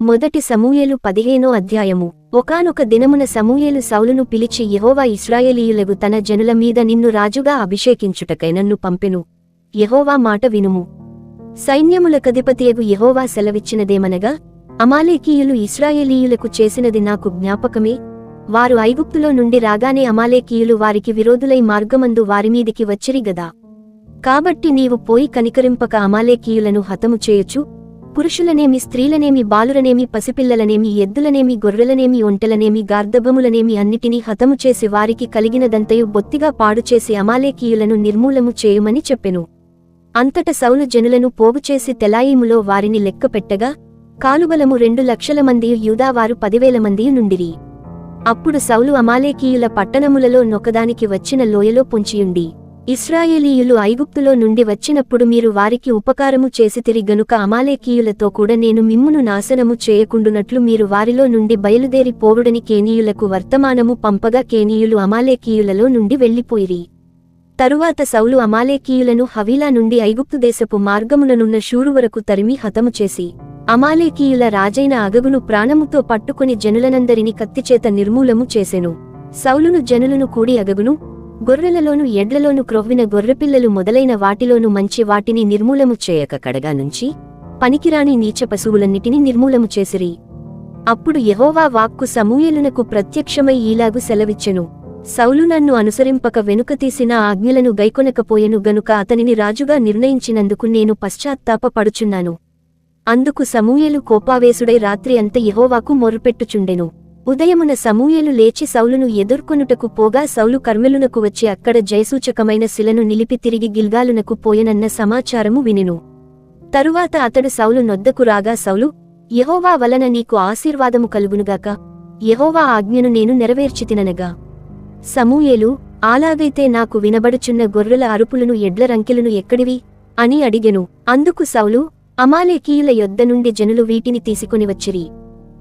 మొదటి సమూయేలు పదిహేనో అధ్యాయము. ఒకానొక దినమున సమూయేలు సౌలును పిలిచి యహోవా ఇస్రాయేలీయులగు తన జనుల మీద నిన్ను రాజుగా అభిషేకించుటకై నన్ను పంపెను. యహోవా మాట వినుము. సైన్యములకధిపతియగు యహోవా సెలవిచ్చినదేమనగా అమాలేకీయులు ఇస్రాయేలీయులకు చేసినది నాకు జ్ఞాపకమే. వారు ఐగుప్తులో నుండి రాగానే అమాలేకీయులు వారికి విరోధులై మార్గమందు వారిమీదికి వచ్చిరిగదా కాబట్టి నీవు పోయి కనికరింపక అమాలేకీయులను హతము చేయొచ్చు పురుషులనేమి స్త్రీలనేమి బాలురనేమి పసిపిల్లలనేమి ఎద్దులనేమి గొర్రెలనేమి ఒంటెలనేమి గార్ధబములనేమి అన్నిటినీ హతము చేసి వారికి కలిగినదంతయు బొత్తిగా పాడుచేసి అమాలేకీయులను నిర్మూలము చేయుమని చెప్పెను. అంతట సౌలు జనులను పోగుచేసి తెలాయిములో వారిని లెక్కపెట్టగా కాలుబలము రెండు లక్షల మంది యూదావారు పదివేల మంది నుండిరి. అప్పుడు సౌలు అమాలేకీయుల పట్టణములలో నొకదానికి వచ్చిన లోయలో పొంచియుండి. ఇస్రాయేలీయులు ఐగుప్తులో నుండి వచ్చినప్పుడు మీరు వారికి ఉపకారము చేసితిరి గనుక అమాలేకీయులతో కూడా నేను మిమ్మును నాశనము చేయకుండునట్లు మీరు వారిలో నుండి బయలుదేరి పోవుడని కేనీయులకు వర్తమానము పంపగా కేనీయులు అమాలేకీయులలో నుండి వెళ్ళిపోయిరి తరువాత సౌలు అమాలేకీయులను హవీలా నుండి ఐగుప్తు దేశపు మార్గముననున్న షూరు వరకు తరిమి హతము చేసి అమాలేకీయుల రాజైన అగగును ప్రాణముతో పట్టుకుని జనులనందరినీ కత్తిచేత నిర్మూలము చేసెను. సౌలును జనులను కూడి అగగును గొర్రెలలోను ఎడ్లలోను క్రొవ్విన గొర్రెపిల్లలు మొదలైన వాటిలోను మంచి వాటిని నిర్మూలము చేయక కడగా నుంచి పనికిరాని నీచ పశువులన్నిటినీ నిర్మూలము చేసిరి. అప్పుడు యహోవా వాక్కు సమూయలునకు ప్రత్యక్షమై ఈలాగు సెలవిచ్చెను. సౌలు నన్ను అనుసరింపక వెనుక తీసిన ఆజ్ఞలను గైకొనకపోయెను గనుక అతనిని రాజుగా నిర్ణయించినందుకు నేను పశ్చాత్తాపపడుచున్నాను. అందుకు సమూయేలు కోపావేశుడై రాత్రి అంత యహోవాకు మొరుపెట్టుచుండెను ఉదయమున సమూయలు లేచి సౌలును ఎదుర్కొనుటకు పోగా సౌలు కర్మెలునకు వచ్చి అక్కడ జయసూచకమైన శిలను నిలిపి తిరిగి గిల్గాలునకు పోయనన్న సమాచారము వినెను. తరువాత అతడు సౌలు నొద్దకు రాగా సౌలు యహోవా వలన నీకు ఆశీర్వాదము కలుగునుగాక యహోవా ఆజ్ఞను నేను నెరవేర్చితిననగా. సమూయేలు అలాగైతే నాకు వినబడుచున్న గొర్రెల అరుపులను ఎడ్ల రంకెలను ఎక్కడివి? అని అడిగెను. అందుకు సౌలు అమాలేకీయుల యొద్ద నుండి జనులు వీటిని తీసుకుని వచ్చిరి.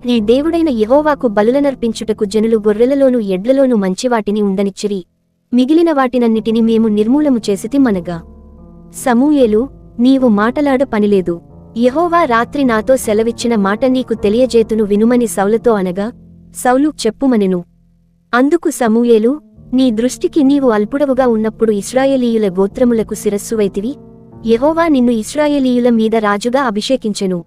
నీ దేవుడైన యహోవాకు బలులనర్పించుటకు జనులు గొర్రెలలోనూ ఎడ్లలోనూ మంచివాటిని ఉండనిచ్చిరి. మిగిలిన వాటినన్నిటిని మేము నిర్మూలము చేసితి మనగా సమూయేలు నీవు మాటలాడ పనిలేదు. యహోవా రాత్రి నాతో సెలవిచ్చిన మాట నీకు తెలియజేతును వినుమని సౌలతో అనగా సౌలు చెప్పుమనెను. అందుకు సమూయేలు నీ దృష్టికి నీవు అల్పుడవుగా ఉన్నప్పుడు ఇస్రాయేలీయుల గోత్రములకు శిరస్సువైతివి యహోవా నిన్ను ఇస్రాయేలీయుల మీద రాజుగా అభిషేకించెను.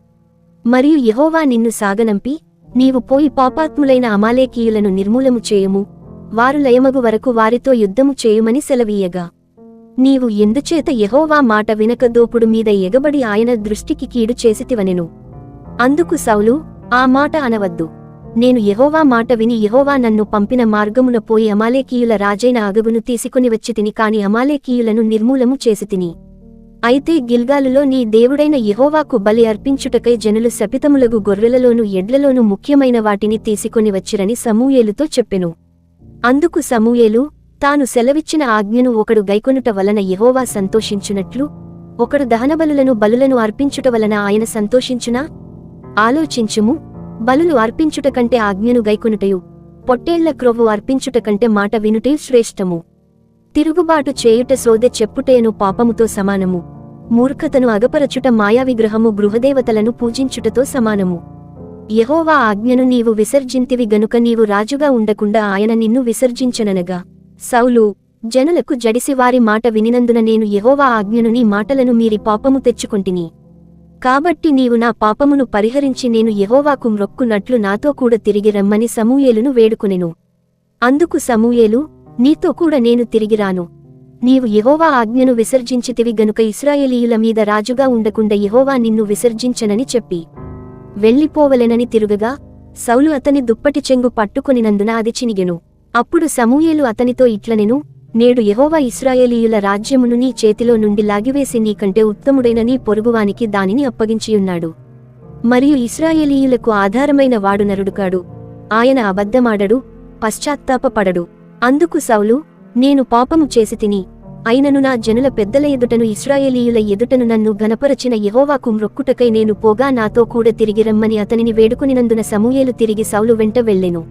మరియు యహోవా నిన్ను సాగనంపి నీవు పోయి పాపాత్ములైన అమాలేకీయులను నిర్మూలము చేయుము వారు లయమగు వరకు వారితో యుద్ధము చేయుమని సెలవీయగా. నీవు ఎందుచేత యహోవా మాట వినక దోపుడు మీద ఎగబడి ఆయన దృష్టికి కీడు చేసితివనెను. అందుకు సౌలు ఆ మాట అనవద్దు. నేను యహోవా మాట విని యహోవా నన్ను పంపిన మార్గమున పోయి అమాలేకీయుల రాజైన అగగును తీసుకుని వచ్చి తిని కాని అమాలేకీయులను నిర్మూలము చేసి తిని. అయితే గిల్గాలులో నీ దేవుడైన యహోవాకు బలి అర్పించుటకై జనులు శపితములగు గొర్రెలలోను ఎడ్లలోను ముఖ్యమైన వాటిని తీసుకొని వచ్చిరని సమూయేలుతో చెప్పెను. అందుకు సమూయేలు తాను సెలవిచ్చిన ఆజ్ఞను ఒకడు గైకొనుట వలన యహోవా సంతోషించునట్లు ఒకడు దహనబలులను బలులను అర్పించుట వలన ఆయన సంతోషించునా? ఆలోచించుము బలులు అర్పించుట కంటే ఆజ్ఞను గైకొనుటయు పొట్టేళ్ళ క్రొవ్వు అర్పించుట కంటే మాట వినుటయు శ్రేష్టము. తిరుగుబాటు చేయుట సోదె చెప్పుటేను పాపముతో సమానము. మూర్ఖతను అగపరచుట మాయావిగ్రహము గృహదేవతలను పూజించుటతో సమానము. యహోవా ఆజ్ఞను నీవు విసర్జింతివి గనుక నీవు రాజుగా ఉండకుండా ఆయన నిన్ను విసర్జించననగా. సౌలు జనులకు జడిసివారి మాట వినినందున నేను యహోవా ఆజ్ఞను నీ మాటలను మీరి పాపము తెచ్చుకొంటిని. కాబట్టి నీవు నా పాపమును పరిహరించి నేను యహోవాకు మ్రొక్కునట్లు నాతో కూడా తిరిగి రమ్మని సమూయేలును వేడుకునెను. అందుకు సమూయేలు నీతో కూడా నేను తిరిగిరాను నీవు యహోవా ఆజ్ఞను విసర్జించితివి గనుక ఇస్రాయేలీయుల మీద రాజుగా ఉండకుండా యహోవా నిన్ను విసర్జించనని చెప్పి. వెళ్ళిపోవలెనని తిరుగగా సౌలు అతని దుప్పటి చెంగు పట్టుకొనినందున అది చినిగెను. అప్పుడు సమూయేలు అతనితో ఇట్లనెను నేడు యహోవా ఇస్రాయేలీయుల రాజ్యమును నీ చేతిలో నుండి లాగివేసి నీకంటే ఉత్తముడైన నీ పొరుగువానికి దానిని అప్పగించియున్నాడు. మరియు ఇస్రాయేలీయులకు ఆధారమైన వాడు నరుడుకాడు. ఆయన అబద్ధమాడడు పశ్చాత్తాపపడడు. అందుకు సౌలు నేను పాపము చేసి తిని అయినను నా జనుల పెద్దల ఎదుటను ఇస్రాయేలీయుల ఎదుటను నన్ను గనపరచిన యహోవాకు మ్రొక్కుటకై నేను పోగా నాతో కూడా తిరిగి రమ్మని అతనిని వేడుకొనినందున సమూయేలు తిరిగి సౌలు వెంట వెళ్ళెను.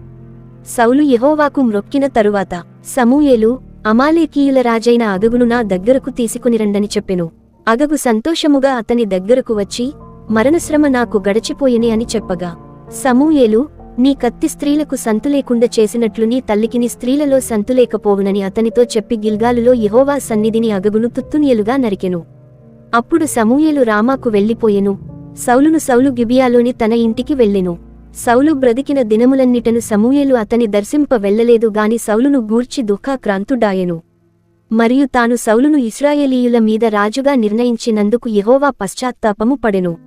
సౌలు యహోవాకు మ్రొక్కిన తరువాత సమూయేలు అమాలేకీయుల రాజైన అగగును నా దగ్గరకు తీసుకునిరండని చెప్పెను. అగగు సంతోషముగా అతని దగ్గరకు వచ్చి మరణశ్రమ నాకు గడచిపోయెనే అని చెప్పగా సమూయేలు నీ కత్తి స్త్రీలకు సంతులేకుండా చేసినట్లు నీ తల్లికిని స్త్రీలలో సంతులేకపోవునని అతనితో చెప్పి గిల్గాలులో యహోవా సన్నిధిని అగగును తుత్తునియలుగా నరికెను. అప్పుడు సమూయేలు రామాకు వెళ్ళిపోయెను. సౌలును సౌలు గిబియాలోని తన ఇంటికి వెళ్ళెను. సౌలు బ్రతికిన దినములన్నిటను సమూయేలు అతని దర్శింప వెళ్ళలేదు గాని సౌలును గూర్చి దుఃఖాక్రాంతుడాయెను. మరియు తాను సౌలును ఇస్రాయేలీయుల మీద రాజుగా నిర్ణయించినందుకు యహోవా పశ్చాత్తాపము పడెను.